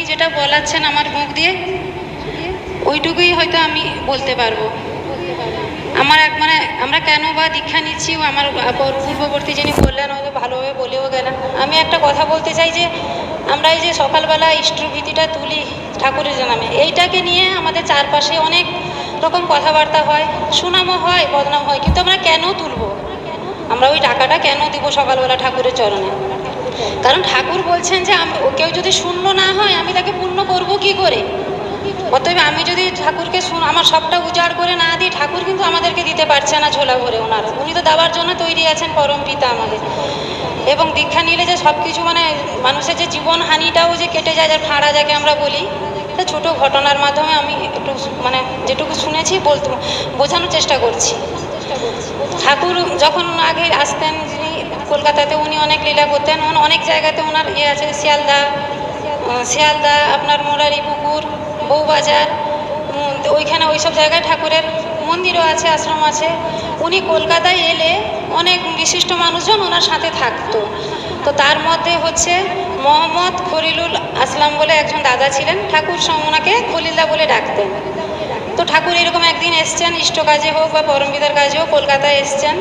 উনি যেটা বলাচ্ছেন আমার মুখ দিয়ে, ওইটুকুই হয়তো আমি বলতে পারব। আমার এক মানে আমরা কেন বা দীক্ষা নিচ্ছি আমার পর- পূর্ববর্তী যিনি বললেন হয়তো ভালোভাবে বলেও গেলেন। আমি একটা কথা বলতে চাই যে, আমরা এই যে সকালবেলা ইষ্টভীতিটা তুলি ঠাকুরের নামে, এইটাকে নিয়ে আমাদের চারপাশে অনেক রকম কথাবার্তা হয়, সুনামও হয় বদনাম হয়, কিন্তু আমরা কেন তুলবো? আমরা ওই টাকাটা কেন দিব সকালবেলা ঠাকুরের চরণে? কারণ ঠাকুর বলছেন যে কেউ যদি শূন্য না হয়, আমি তাকে পূর্ণ করব কি করে? অতএব আমি যদি ঠাকুরকে শুন আমার সবটা উজাড় করে না দিই, ঠাকুর কিন্তু আমাদেরকে দিতে পারছে না ঝোলা ভরে ওনার। উনি তো দেওয়ার জন্য তৈরি আছেন পরম পিতা আমাদের। এবং দীক্ষা নিলে যে সব কিছু মানে মানুষের যে জীবন হানিটাও যে কেটে যায় যার ফাঁড়া যাকে আমরা বলি তা ছোট ঘটনার মাধ্যমে আমি একটু মানে যেটুকু শুনেছি, বলতে বোঝানোর চেষ্টা করছি। ঠাকুর যখন আগে আসতেন যিনি কলকাতাতে, উনি অনেক লীলা করতেন। অনেক জায়গাতে ওনার ইয়ে আছে, শিয়ালদা শিয়ালদা, আপনার মোরারি পুকুর, বউবাজার ওইখানে ওইসব জায়গায় ঠাকুরের মন্দিরও আছে, আশ্রম আছে। উনি কলকাতায় এলে অনেক বিশিষ্ট মানুষজন ওনার সাথে থাকতো। তো তার মধ্যে হচ্ছে মোহাম্মদ খলিলুল আসলাম বলে একজন দাদা ছিলেন। ঠাকুর ওনাকে খলিলদা বলে ডাকতেন। তো ঠাকুর এরকম একদিন এসছেন, ইষ্ট কাজে হোক বা পরমপিতার কাজে হোক, কলকাতায় এসছেন।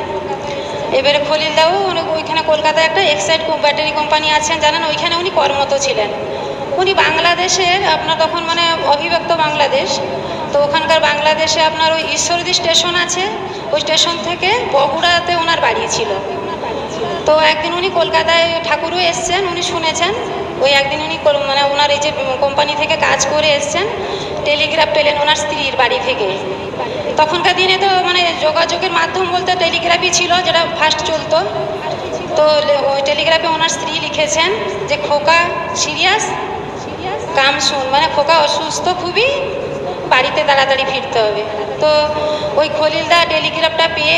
এবারে খলিলদাও ওইখানে কলকাতায় একটা এক্সাইড ব্যাটারি কোম্পানি আছেন, জানেন? ওইখানে উনি কর্মত ছিলেন। উনি বাংলাদেশের আপনার তখন মানে অবিভক্ত বাংলাদেশ, তো ওখানকার বাংলাদেশে আপনার ওই ঈশ্বরদী স্টেশন আছে, ওই স্টেশন থেকে বগুড়াতে ওনার বাড়ি ছিল। তো একদিন উনি কলকাতায় ঠাকুরও এসছেন, উনি শুনেছেন। ওই একদিন উনি মানে ওনার এই যে কোম্পানি থেকে কাজ করে এসছেন। টেলিগ্রাফ পেলেন ওনার স্ত্রীর বাড়ি থেকে। তখনকার দিনে তো মানে যোগাযোগের মাধ্যম বলতে টেলিগ্রাফই ছিল, যেটা ফার্স্ট চলতো। তো ওই টেলিগ্রাফে ওনার স্ত্রী লিখেছেন যে, খোকা সিরিয়াস, কাম শুন। মানে খোকা অসুস্থ খুবই, বাড়িতে তাড়াতাড়ি ফিরতে হবে। তো ওই খলিলদা টেলিগ্রাফটা পেয়ে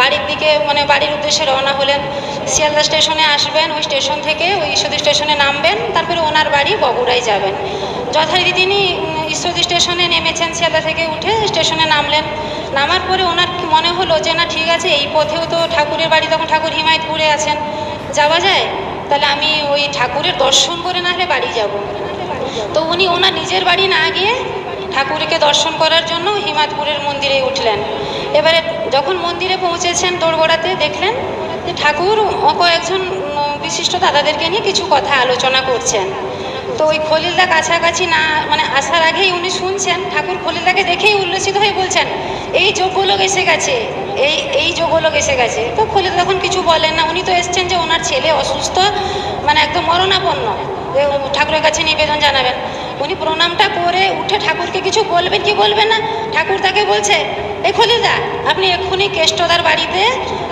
বাড়ির দিকে মানে বাড়ির উদ্দেশ্যে রওনা হলেন। শিয়ালদা স্টেশনে আসবেন, ওই স্টেশন থেকে ওই ঈশ্বরদী স্টেশনে নামবেন, তারপরে ওনার বাড়ি বগুড়ায় যাবেন। যথারীতি তিনি ঈশ্বরদী স্টেশনে নেমেছেন, শিয়ালদা থেকে উঠে স্টেশনে নামলেন। নামার পরে ওনার মনে হলো যে, না, ঠিক আছে, এই পথেও তো ঠাকুরের বাড়ি, তখন ঠাকুর হিমায়তপুরে আছেন। যাওয়া যায়? তাহলে আমি ওই ঠাকুরের দর্শন করে না হলে বাড়ি যাব। তো উনি ওনার নিজের বাড়ি না গিয়ে ঠাকুরকে দর্শন করার জন্য হিমাতপুরের মন্দিরে উঠলেন। এবারে যখন মন্দিরে পৌঁছেছেন দোরগোড়াতে, দেখলেন যে ঠাকুর কয়েকজন বিশিষ্ট দাদাদেরকে নিয়ে কিছু কথা আলোচনা করছেন। তো ওই খলিলদা কাছাকাছি না মানে আসার আগেই উনি শুনছেন, ঠাকুর খলিলদাকে দেখেই উল্লসিত হয়ে বলছেন, এই যোগ্য লোক এসে গেছে, এই এই যোগ্য লোক এসে গেছে। তো খলিল তখন কিছু বলেন না, উনি তো এসছেন যে ওনার ছেলে অসুস্থ মানে একদম মরণাপন্ন। ঠাকুরের কাছে নিবেদন জানাবেন। উনি প্রণামটা করে উঠে ঠাকুরকে কিছু বলবেন, কি বলবেন না? ঠাকুর তাকে বলছে এই খলিদা আপনি এক্ষুনি কেষ্টদার বাড়িতে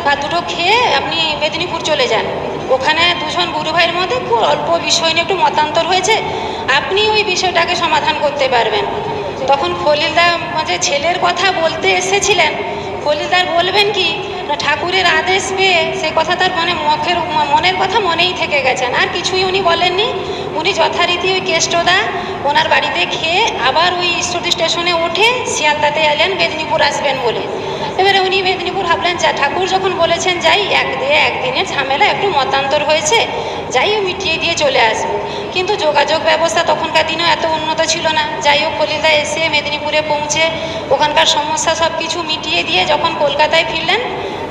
বা দুটো খেয়ে আপনি মেদিনীপুর চলে যান। ওখানে দুজন গুরু ভাইয়ের মধ্যে খুব অল্প বিষয় নিয়ে একটু মতান্তর হয়েছে। আপনি ওই বিষয়টাকে সমাধান করতে পারবেন। তখন খলিলদা যে ছেলের কথা বলতে এসেছিলেন। খলিলদার বলবেন কি ঠাকুরের আদেশ পেয়ে সে কথা তার মনে মুখের মনের কথা মনেই থেকে গেছেন। আর কিছুই উনি বলেননি। উনি যথারীতি ওই কেষ্টদা ওনার বাড়িতে খেয়ে আবার ওই স্টেশনে উঠে শিয়ালদাতে এলেন, মেদিনীপুর আসবেন বলে। এবারে উনি মেদিনীপুর ভাবলেন, যা ঠাকুর যখন বলেছেন, যাই এক দিয়ে একদিনের ঝামেলা, একটু মতান্তর হয়েছে, যাই ও মিটিয়ে দিয়ে চলে আসব। কিন্তু যোগাযোগ ব্যবস্থা তখনকার দিনেও এত উন্নত ছিল না। যাই হোক খলিলদা এসে মেদিনীপুরে পৌঁছে ওখানকার সমস্যা সব কিছু মিটিয়ে দিয়ে যখন কলকাতায় ফিরলেন,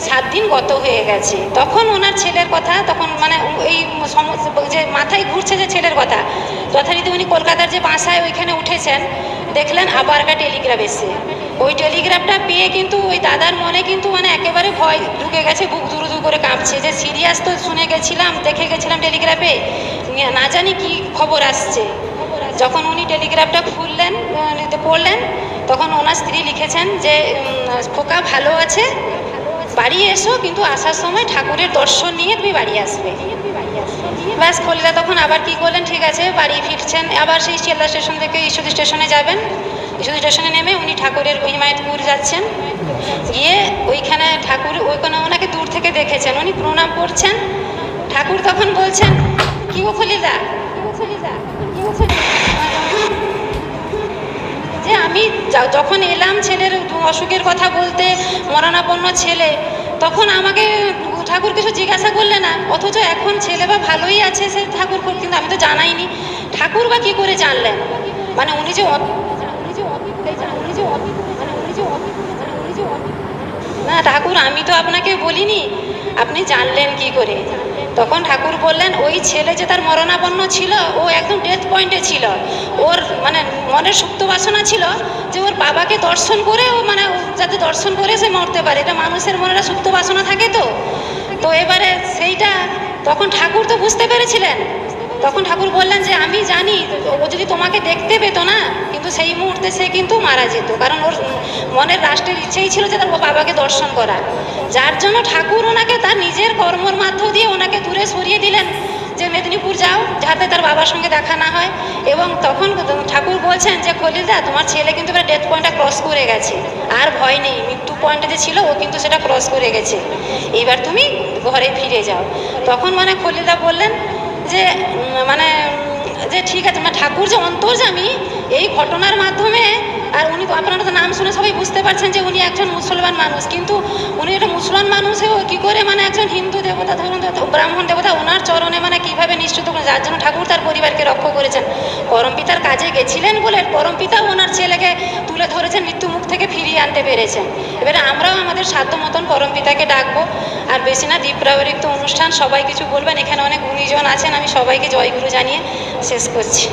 সাত দিন গত হয়ে গেছে। তখন ওনার ছেলের কথা, তখন মানে এই যে মাথায় ঘুরছে যে ছেলের কথা, যথারীতি উনি কলকাতার যে বাসায় ওইখানে উঠেছেন দেখলেন আবার একটা টেলিগ্রাফ এসে ওই টেলিগ্রাফটা পেয়ে কিন্তু ওই দাদার মনে কিন্তু মানে একেবারে ভয় ঢুকে গেছে, বুক দুরু দু করে কাঁপছে যে, সিরিয়াস তো শুনে গেছিলাম, দেখে গেছিলাম টেলিগ্রাফে? না জানি কি খবর আসছে। যখন উনি টেলিগ্রাফটা খুললেন পড়লেন, তখন ওনার স্ত্রী লিখেছেন যে খোকা ভালো আছে, বাড়ি এসো, কিন্তু আসার সময় ঠাকুরের দর্শন নিয়ে তুমি বাড়ি আসবে। ব্যাস খলিদা তখন আবার কি করলেন? ঠিক আছে, বাড়ি ফিরছেন। আবার সেই শিয়ালদা স্টেশন থেকে ঈশ্বরদী স্টেশনে যাবেন। ঈশ্বরদী স্টেশনে নেমে উনি ঠাকুরের হিমায়তপুর যাচ্ছেন। গিয়ে ওইখানে ঠাকুর ওইখানে ওনাকে দূর থেকে দেখেছেন। উনি প্রণাম করছেন। ঠাকুর তখন বলছেন, কি গো খলিদা কি যে আমি যখন এলাম ছেলের অসুখের কথা বলতে, মরণাপন্ন ছেলে, তখন আমাকে ঠাকুর কিছু জিজ্ঞাসা করলে না, অথচ এখন ছেলে বা ভালোই আছে সে ঠাকুর কিন্তু আমি তো জানাইনি। ঠাকুর বা কী করে জানলেন? মানে উনি যে না ঠাকুর, আমি তো আপনাকে বলিনি। আপনি জানলেন কি করে? তখন ঠাকুর বললেন, ওই ছেলে যে তার মরণাপন্ন ছিল, ও একদম ডেথ পয়েন্টে ছিল। ওর মানে মনের সুপ্ত বাসনা ছিল যে ওর বাবাকে দর্শন করে ও মানে যাতে দর্শন করে সে মরতে পারে। এটা মানুষের মনে সুপ্ত বাসনা থাকে তো। তো এবারে সেইটা, তখন ঠাকুর তো বুঝতে পেরেছিলেন। তখন ঠাকুর বললেন যে, আমি জানি, ও যদি তোমাকে দেখতে পেত না, কিন্তু সেই মুহূর্তে সে কিন্তু মারা যেত। কারণ ওর মনের রাষ্ট্রের ইচ্ছেই ছিল যে তার বাবাকে দর্শন করা যার জন্য ঠাকুর ওনাকে তার নিজের কর্মর মাধ্য দিয়ে ওনাকে দূরে সরিয়ে দিলেন যে, মেদিনীপুর যাও, যাতে তার বাবার সঙ্গে দেখা না হয়। এবং তখন ঠাকুর বলছেন যে, খলিলদা, তোমার ছেলে কিন্তু এবার ডেথ পয়েন্টটা ক্রস করে গেছে। আর ভয় নেই, মৃত্যু পয়েন্টে যে ছিল, ও কিন্তু সেটা ক্রস করে গেছে। এবার তুমি ঘরে ফিরে যাও। তখন মানে খলিলদা বললেন যে মানে যে ঠিক আছে মানে ঠাকুর যে অন্তর্জামী এই ঘটনার মাধ্যমে আর উনি আপনারা তো নাম শুনে সবাই বুঝতে পারছেন যে উনি একজন মুসলমান মানুষ। কিন্তু উনি একটা মুসলমান মানুষ হয়েও কী করে মানে একজন হিন্দু দেবতা, ধরুন ব্রাহ্মণ দেবতা, ওনার চরণে মানে কীভাবে নিশ্চিত করেন যার জন্য ঠাকুর তার পরিবারকে রক্ষা করেছেন। পরমপিতার কাজে গেছিলেন বলে পরম পরমপিতা ওনার ছেলেকে তুলে ধরেছেন মৃত্যু মুখ থেকে ফিরিয়ে আনতে পেরেছেন। এবারে আমরাও আমাদের সাধ্য মতন পরম পিতাকে ডাকবো। আর বেশি না দ্বীপ্রাবরিক তো অনুষ্ঠান, সবাই কিছু বলবেন। এখানে অনেক গুণীজন আছেন, আমি সবাইকে জয়গুরু জানিয়ে শেষ করছি।